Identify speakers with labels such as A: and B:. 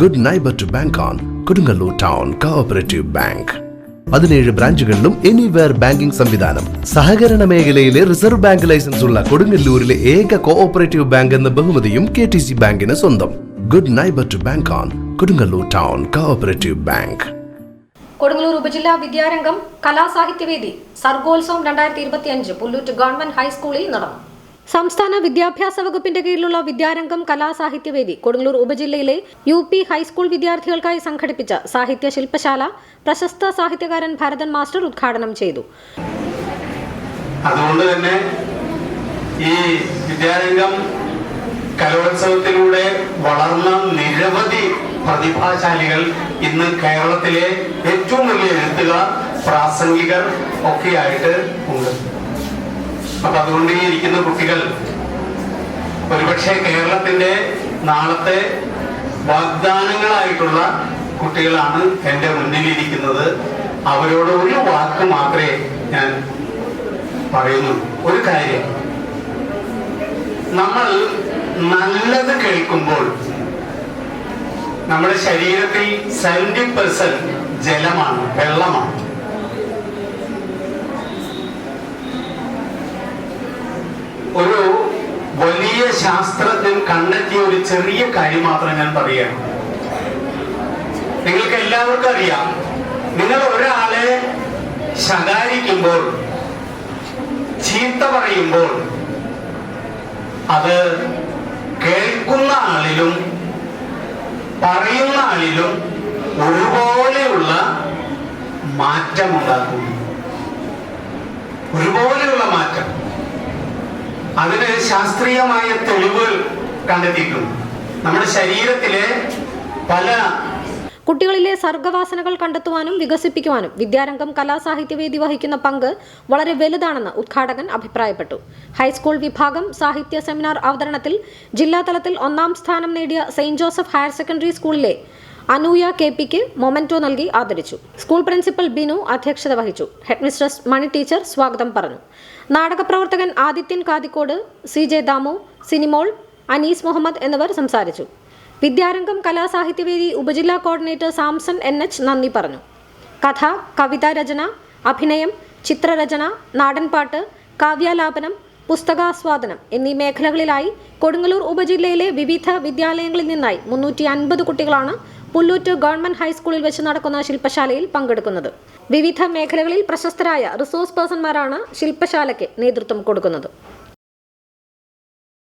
A: Good neighbour to bank on Kodungallur town cooperative bank പതിനേഴ് ബ്രാഞ്ചുകളിലും anywhere banking സംവിധാനം. സഹകരണ മേഖലയിലെ റിസർവ് ബാങ്ക് ലൈസൻസ് ഉള്ള കൊടുങ്ങല്ലൂരിലെ ഏക കോഓപ്പറേറ്റീവ് ബാങ്ക് എന്ന ബഹുമതിയും കെ ടി സി ബാങ്കിന് സ്വന്തം. Good neighbour to bank on Kodungallur town cooperative bank
B: Kodungallur ഉപജില്ലാ വിദ്യാരംഗം കലാസാഹിത്യവേദി സർഗോത്സവം രണ്ടായിരത്തി ഇരുപത്തിയഞ്ച് പുല്ലൂറ്റ് ഗവൺമെന്റ് ഹൈസ്കൂളിൽ നടന്നു. സംസ്ഥാന വിദ്യാഭ്യാസ വകുപ്പിന്റെ കീഴിലുള്ള വിദ്യാരംഗം കലാസാഹിത്യവേദി കൊടുങ്ങല്ലൂർ ഉപജില്ലയിലെ യു പി ഹൈസ്കൂൾ വിദ്യാർത്ഥികൾക്കായി സംഘടിപ്പിച്ച സാഹിത്യ ശില്പശാല പ്രശസ്ത സാഹിത്യകാരൻ ഭരതൻ മാസ്റ്റർ ഉദ്ഘാടനം ചെയ്തു.
C: അതുകൊണ്ട് തന്നെ ഈ വിദ്യാരംഗം കലോത്സവത്തിലൂടെ വളർന്ന നിരവധി പ്രതിഭാശാലികൾ ഇന്ന് കേരളത്തിലെ ഏറ്റവും വലിയ എഴുത്തുകാർ പ്രാസംഗികർ ഒക്കെയായിട്ട് ഉണ്ട്. അപ്പൊ അതുകൊണ്ട് ഈ ഇരിക്കുന്ന കുട്ടികൾ ഒരുപക്ഷെ കേരളത്തിന്റെ നാളത്തെ വാഗ്ദാനങ്ങളായിട്ടുള്ള കുട്ടികളാണ് എന്റെ മുന്നിലിരിക്കുന്നത്. അവരോട് ഒരു വാക്ക് മാത്രമേ ഞാൻ പറയുന്നു ഒരു കാര്യം നമ്മൾ നല്ലത് കേൾക്കുമ്പോൾ നമ്മുടെ ശരീരത്തിൽ സെവന്റി പെർസെന്റ് ജലമാണ് വെള്ളമാണ് ഒരു വലിയ ശാസ്ത്രജ്ഞൻ കണ്ടെത്തിയ ഒരു ചെറിയ കാര്യം മാത്രം ഞാൻ പറയുകയാണ്. നിങ്ങൾക്ക് എല്ലാവർക്കും അറിയാം നിങ്ങൾ ഒരാളെ ശകാരിക്കുമ്പോൾ ചീത്ത പറയുമ്പോൾ അത് കേൾക്കുന്ന ആളിലും പറയുന്ന ആളിലും ഒരുപോലെയുള്ള മാറ്റമുണ്ടാക്കുന്നു. ഒരുപോലെയുള്ള മാറ്റം. അതിന് ശാസ്ത്രീയമായ തെളിവുകൾ കണ്ടെത്തിയിട്ടുണ്ട്. നമ്മുടെ ശരീരത്തിലെ പല
B: കുട്ടികളിലെ സർഗവാസനകൾ കണ്ടെത്തുവാനും വികസിപ്പിക്കുവാനും വിദ്യാരംഗം കലാസാഹിത്യവേദി വഹിക്കുന്ന പങ്ക് വളരെ വലുതാണെന്ന് ഉദ്ഘാടകൻ അഭിപ്രായപ്പെട്ടു. ഹൈസ്കൂൾ വിഭാഗം സാഹിത്യ സെമിനാർ അവതരണത്തിൽ ജില്ലാതലത്തിൽ ഒന്നാം സ്ഥാനം നേടിയ സെയിന്റ് ജോസഫ് ഹയർ സെക്കൻഡറി സ്കൂളിലെ അനൂയ കെ പിക്ക് മൊമെന്റോ നൽകി ആദരിച്ചു. സ്കൂൾ പ്രിൻസിപ്പൽ ബിനു അധ്യക്ഷത വഹിച്ചു. ഹെഡ്മിസ്ട്രസ് മണി ടീച്ചർ സ്വാഗതം പറഞ്ഞു. നാടകപ്രവർത്തകൻ ആദിത്യൻ കാതിക്കോട് സി ജെ ദാമു സിനിമോൾ അനീസ് മുഹമ്മദ് എന്നിവർ സംസാരിച്ചു. വിദ്യാരംഗം കലാസാഹിത്യവേദി ഉപജില്ലാ കോർഡിനേറ്റർ സാംസൺ എൻ എച്ച് നന്ദി പറഞ്ഞു. കഥ കവിതാ രചന അഭിനയം ചിത്രരചന നാടൻപാട്ട് കാവ്യാലാപനം പുസ്തകാസ്വാദനം എന്നീ മേഖലകളിലായി കൊടുങ്ങല്ലൂർ ഉപജില്ലയിലെ വിവിധ വിദ്യാലയങ്ങളിൽ നിന്നായി മുന്നൂറ്റി അൻപത് കുട്ടികളാണ് പുല്ലൂറ്റ് ഗവൺമെന്റ് ഹൈസ്കൂളിൽ വെച്ച് നടക്കുന്ന ശില്പശാലയിൽ പങ്കെടുക്കുന്നത്. വിവിധ മേഖലകളിൽ പ്രശസ്തരായ റിസോഴ്സ് പേഴ്സൺമാരാണ് ശില്പശാലയ്ക്ക് നേതൃത്വം കൊടുക്കുന്നത്.